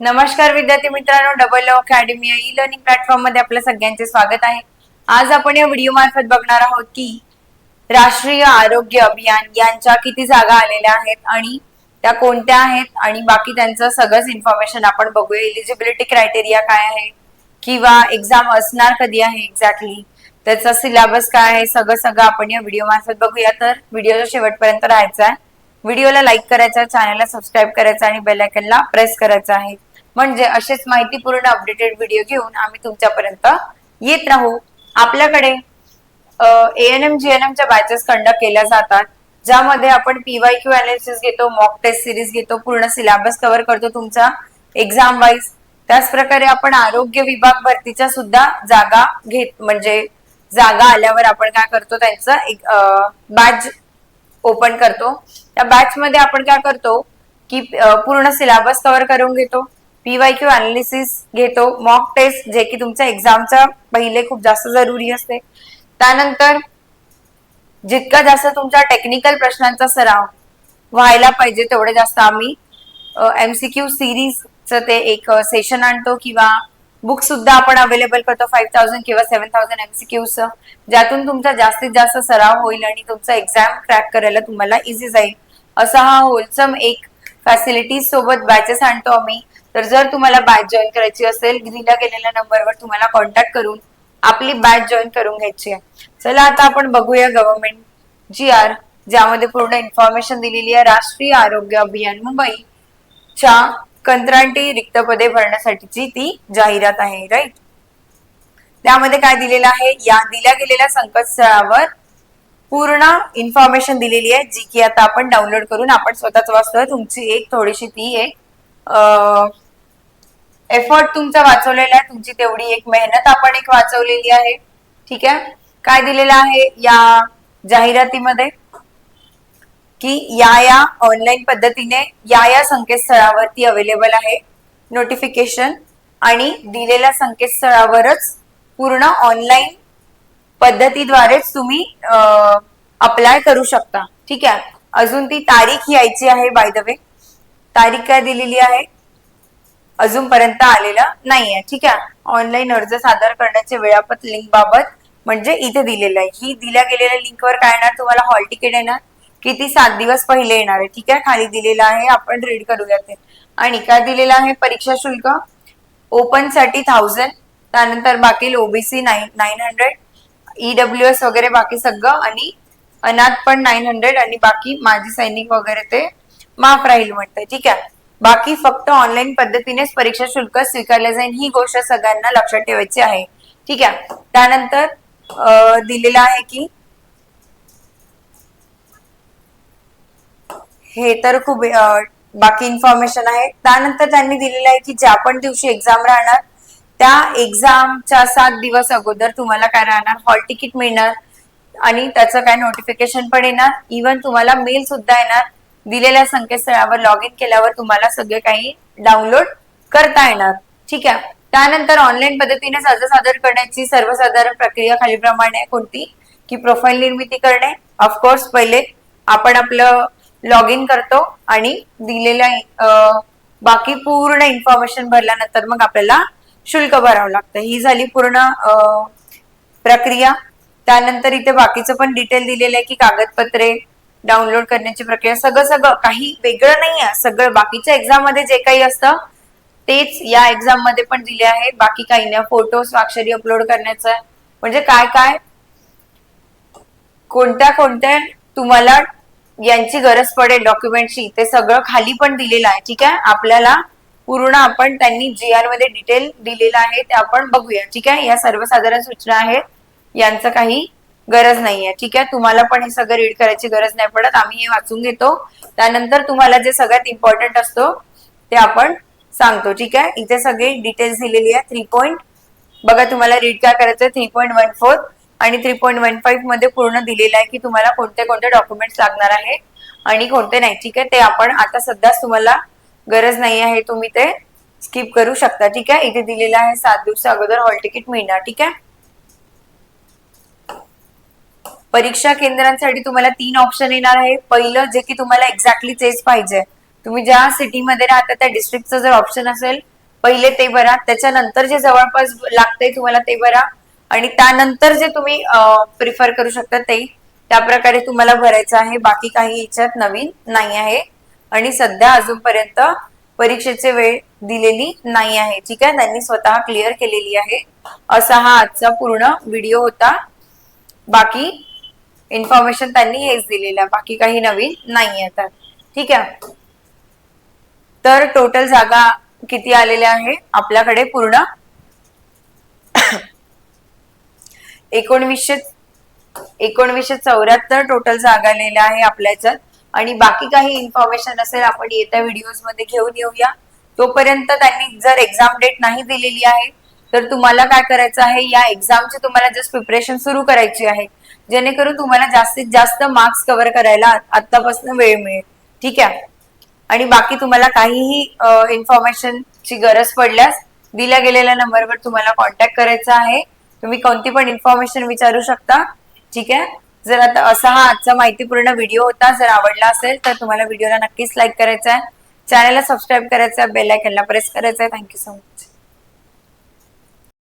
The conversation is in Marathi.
नमस्कार विद्यार्थी मित्रांनो डबल अकॅडमी ई लर्निंग प्लॅटफॉर्ममध्ये आपल्या सगळ्यांचे स्वागत आहे. आज आपण या व्हिडिओ मार्फत बघणार आहोत की राष्ट्रीय आरोग्य अभियान यांच्या किती जागा आलेल्या आहेत आणि त्या कोणत्या आहेत आणि बाकी त्यांचं सगळंच इन्फॉर्मेशन आपण बघूया. एलिजिबिलिटी क्रायटेरिया काय आहे किंवा एक्झाम असणार कधी आहे एक्झॅक्टली त्याचा सिलेबस काय आहे? सगळं सगळं आपण या व्हिडिओ मार्फत बघूया. तर व्हिडिओच्या शेवटपर्यंत राहायचा आहे व्हिडिओला लाईक करायचा चॅनलला सबस्क्राईब करायचा आणि बेल आयकनला प्रेस करायचं आहे. म्हणजे असेच माहितीपूर्ण अपडेटेड व्हिडिओ घेऊन आम्ही तुमच्यापर्यंत येत राहू. आपल्याकडे एन एम जी एन एमच्या बॅचेस कंडक्ट केल्या जातात. ज्यामध्ये आपण पीवाय क्यू अनालिसिस घेतो मॉक टेस्ट सिरीज घेतो पूर्ण सिलेबस कव्हर करतो तुमचा एक्झाम वाईज त्याच प्रकारे आपण आरोग्य विभाग भरतीच्या सुद्धा जागा घेत म्हणजे जागा आल्यावर आपण काय करतो त्यांचं एक बॅच ओपन करतो. त्या बॅच मध्ये आपण काय करतो की पूर्ण सिलेबस कव्हर करून घेतो. पीवाय क्यू अनालिसिस घेतो मॉक टेस्ट जे की तुमच्या एक्झामच्या पहिले खूप जास्त जरुरी असते. त्यानंतर जितका जास्त तुमच्या टेक्निकल प्रश्नांचा सराव व्हायला पाहिजे तेवढे जास्त आम्ही एमसीक्यू सिरीजचं ते एक सेशन आणतो किंवा बुक सुद्धा आपण अवेलेबल करतो फाईव्ह थाउजंड किंवा सेव्हन थाउजंड एमसीक्यूचं ज्यातून तुमचा जास्तीत जास्त सराव होईल आणि तुमचा एक्झाम क्रॅक करायला तुम्हाला इझी जाईल. असा हा होलसम एक फॅसिलिटीज सोबत बॅचेस आणतो आम्ही. तर जर तुम्हाला बॅच जॉईन करायची असेल दिल्या गेलेल्या नंबरवर तुम्हाला कॉन्टॅक्ट करून आपली बॅच जॉईन करून घ्यायची आहे. चला आता आपण बघूया गव्हर्नमेंट जी आर ज्यामध्ये पूर्ण इन्फॉर्मेशन दिलेली आहे. राष्ट्रीय आरोग्य अभियान मुंबई च्या कंत्राटी रिक्त पदे भरण्यासाठीची ती जाहिरात आहे राईट त्यामध्ये काय दिलेलं आहे? या दिल्या गेलेल्या संकटस्थळावर पूर्ण इन्फॉर्मेशन दिलेली आहे जी की आता आपण डाउनलोड करून आपण स्वतःच वाचतोय. तुमची एक थोडीशी ती एक एफर्ट तुमचा वाचवलेला आहे. तुमची तेवढी एक मेहनत आपण एक वाचवलेली आहे. ठीक आहे? काय दिलेलं आहे या जाहिरातीमध्ये? की या या ऑनलाईन पद्धतीने या या संकेतस्थळावरती अवेलेबल आहे नोटिफिकेशन आणि दिलेल्या संकेतस्थळावरच पूर्ण ऑनलाईन पद्धतीद्वारेच तुम्ही अप्लाय करू शकता. ठीक आहे? अजून ती तारीख यायची आहे बाय द वे तारीख काय दिलेली आहे? अजूनपर्यंत आलेला नाहीये. ठीक आहे? ऑनलाईन अर्ज सादर करण्याचे वेळापत लिंक बाबत म्हणजे इथे दिलेलं आहे. ही दिल्या गेलेल्या लिंकवर काय येणार? तुम्हाला हॉल तिकीट येणार. किती सात दिवस पहिले येणार आहे. ठीक आहे? खाली दिलेलं आहे. आपण रीड करूया ते. आणि काय दिलेलं आहे? परीक्षा शुल्क? ओपनसाठी थाउजंड त्यानंतर बाकी OBC nine nine hundred EW S वगैरे बाकी सगळं आणि अनाथ पण नाईन हंड्रेड आणि बाकी माझी सैनिक वगैरे ते माफ राहील म्हणतंय. ठीक आहे? बाकी फक्त ऑनलाईन पद्धतीनेच परीक्षा शुल्क स्वीकारले जाईल ही गोष्ट सगळ्यांना लक्षात ठेवायची आहे. ठीक आहे? त्यानंतर दिलेलं आहे की हे तर खूप बाकी इन्फॉर्मेशन आहे. त्यानंतर त्यांनी दिलेलं आहे की ज्या पण दिवशी एक्झाम राहणार त्या एक्झामच्या सात दिवस अगोदर तुम्हाला काय राहणार? हॉल तिकीट मिळणार आणि त्याचं काय नोटिफिकेशन पण येणार. इव्हन तुम्हाला मेल सुद्धा येणार. दिलेल्या संकेतस्थळावर लॉग इन केल्यावर तुम्हाला सगळे काही डाउनलोड करता येणार. ठीक आहे? त्यानंतर ऑनलाईन पद्धतीने अर्ज सादर करण्याची सर्वसाधारण प्रक्रिया खालीप्रमाणे आहे. कोणती? की प्रोफाईल निर्मिती करणे. ऑफकोर्स पहिले आपण आपलं लॉग इन करतो आणि दिलेल्या बाकी पूर्ण इन्फॉर्मेशन भरल्यानंतर मग आपल्याला शुल्क भरावं लागतं. ही झाली पूर्ण प्रक्रिया. त्यानंतर इथे बाकीचं पण डिटेल दिलेलं आहे की कागदपत्रे डाउनलोड करण्याची प्रक्रिया. सगळं सगळं काही वेगळं नाही आहे सगळं बाकीच्या एक्झाममध्ये जे काही असतं तेच या एक्झाममध्ये पण दिले आहे बाकी काही नाही. फोटो स्वाक्षरी अपलोड करण्याचं म्हणजे काय काय? कोणत्या कोणत्या तुम्हाला यांची गरज पडेल डॉक्युमेंटची ते सगळं खाली पण दिलेलं आहे. ठीक आहे? आपल्याला पूर्ण आपण त्यांनी जी आरमध्ये डिटेल दिलेलं आहे ते आपण बघूया ठीक आहे? या सर्वसाधारण सूचना आहेत यांचं काही गरज नाहीये ठीक आहे? तुम्हाला पण हे सगळं रीड करायची गरज नाही पडत आम्ही हे वाचून घेतो. त्यानंतर तुम्हाला जे सगळ्यात इम्पॉर्टंट असतो ते आपण सांगतो ठीक आहे? इथे सगळी डिटेल्स दिलेली आहे थ्री पॉईंट बघा तुम्हाला रीड काय करायचं थ्री पॉईंट वन फोर आणि थ्री पॉईंट वन फाईव्हमध्ये पूर्ण दिलेलं आहे की तुम्हाला कोणते कोणते डॉक्युमेंट्स लागणार आहे आणि कोणते नाही ठीक आहे? ते आपण आता सध्याच तुम्हाला गरज नाही आहे तुम्ही ते स्किप करू शकता. ठीक आहे? इथे दिलेलं आहे सात दिवसा अगोदर हॉल तिकीट मिळणार. ठीक आहे? परीक्षा केंद्रांसाठी तुम्हाला तीन ऑप्शन येणार आहे पहिलं जे की तुम्हाला एक्झॅक्टली तेच पाहिजे. तुम्ही ज्या सिटीमध्ये राहता त्या डिस्ट्रिक्टचं जर ऑप्शन असेल पहिले ते भरा. त्याच्यानंतर जे जवळपास लागतंय तुम्हाला ते भरा. आणि त्यानंतर जे तुम्ही प्रिफर करू शकता ते त्या प्रकारे तुम्हाला भरायचं आहे. बाकी काही याच्यात नवीन नाही आहे. आणि सध्या अजूनपर्यंत परीक्षेचे वेळ दिलेली नाही आहे. ठीक आहे? त्यांनी स्वतः क्लिअर केलेली आहे. असा हा आजचा पूर्ण व्हिडिओ होता. बाकी इन्फॉर्मेशन त्यांनी हेच दिलेलं आहे बाकी काही नवीन नाही आता. ठीक आहे? तर टोटल जागा किती आलेल्या आहे? आपल्याकडे पूर्ण एकोणवीसशे एकोणवीसशे चौऱ्याहत्तर टोटल जागा आलेल्या आहे आपल्या याच्यात. आणि बाकी काही इन्फॉर्मेशन असेल आपण येत्या व्हिडिओजमध्ये घेऊन येऊया. तोपर्यंत त्यांनी जर एक्झाम डेट नाही दिलेली आहे तर तुम्हाला काय करायचं आहे? या एक्झामची तुम्हाला जस्ट प्रिपरेशन सुरू करायची आहे. जेणेकरून तुम्हाला जास्तीत जास्त मार्क्स कव्हर करायला आतापासून वेळ मिळेल. ठीक आहे? आणि बाकी तुम्हाला काहीही इन्फॉर्मेशनची गरज पडल्यास दिल्या गेलेल्या नंबरवर तुम्हाला कॉन्टॅक्ट करायचा आहे. तुम्ही कोणती पण इन्फॉर्मेशन विचारू शकता. ठीक आहे? जर आता असा हा आजचा माहितीपूर्ण व्हिडिओ होता जर आवडला असेल तर तुम्हाला व्हिडिओला नक्कीच लाईक करायचा आहे. चॅनलला सबस्क्राईब करायचं आहे बेल आयकनला प्रेस करायचं आहे. Thank you so much